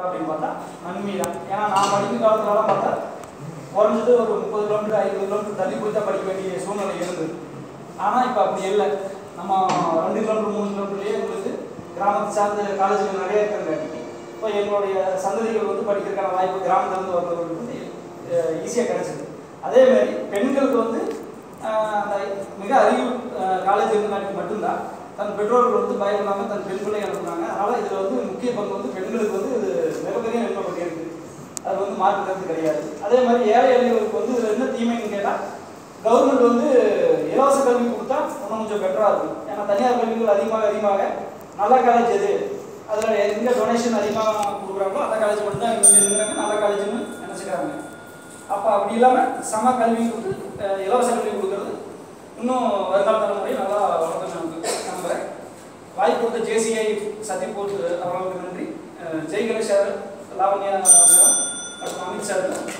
அப்படின்னு பார்த்தா நன்மை தான் ஏன்னா நான் படிக்கும் காலத்துலலாம் பார்த்தா குறைஞ்சது ஒரு முப்பது கிலோமீட்டர் ஐம்பது கிலோமீட்டர் தள்ளி போய் தான் படிக்க வேண்டிய சூழ்நிலை இருந்தது. ஆனால் இப்போ அப்படி இல்லை. நம்ம ரெண்டு கிலோமீட்டர் மூணு கிலோமீட்டர்லேயே உங்களுக்கு கிராமத்தை சார்ந்த காலேஜுகள் நிறைய இருக்கிறங்காட்டி இப்போ எங்களுடைய சந்ததிகள் வந்து படிக்கிறதுக்கான வாய்ப்பு கிராமத்துலேருந்து வர்றவங்களுக்கு வந்து ஈஸியாக கிடைச்சிது. அதே மாதிரி பெண்களுக்கு வந்து அந்த மிக அறிவு காலேஜ் இருந்தாலும் மட்டும்தான் தன் பெற்றோர்கள் வந்து பயம் இல்லாமல் தன் பெண் பிள்ளை அனுப்புனாங்க. அதனால் இதில் வந்து முக்கிய பங்கு வந்து பெண்களுக்கு வந்து இது மிகப்பெரிய நன்மை பண்ணியிருக்கு அது வந்து மாற்று கருத்து கிடையாது. அதே மாதிரி ஏழை எளியவருக்கு வந்து இதில் என்ன தீமைன்னு கேட்டால் கவர்மெண்ட் வந்து இலவச கல்வி கொடுத்தா இன்னும் கொஞ்சம் பெட்டராக இருக்கும். ஏன்னா தனியார் கல்விகள் அதிகமாக அதிகமாக. நல்ல காலேஜ் எது? அதில் எங்கே டொனேஷன் அதிகமாக கொடுக்குறாங்களோ அந்த காலேஜ் மட்டும் தான் இருக்கிறாங்க நல்ல காலேஜ்னு நினச்சிக்கிறாங்க. அப்போ அப்படி இல்லாமல் சம கல்வி கொடுத்து இலவச கல்வி கொடுக்கறது இன்னும் வருங்கால தலைமுறை நல்லா வளர்ந்து நமக்கு நம்புகிறேன் வாய்ப்பு கொடுத்த ஜேசிஐ சத்யபூத் அவர்களுக்கு நன்றி. Jai Ganesh Lavanya madam. said that.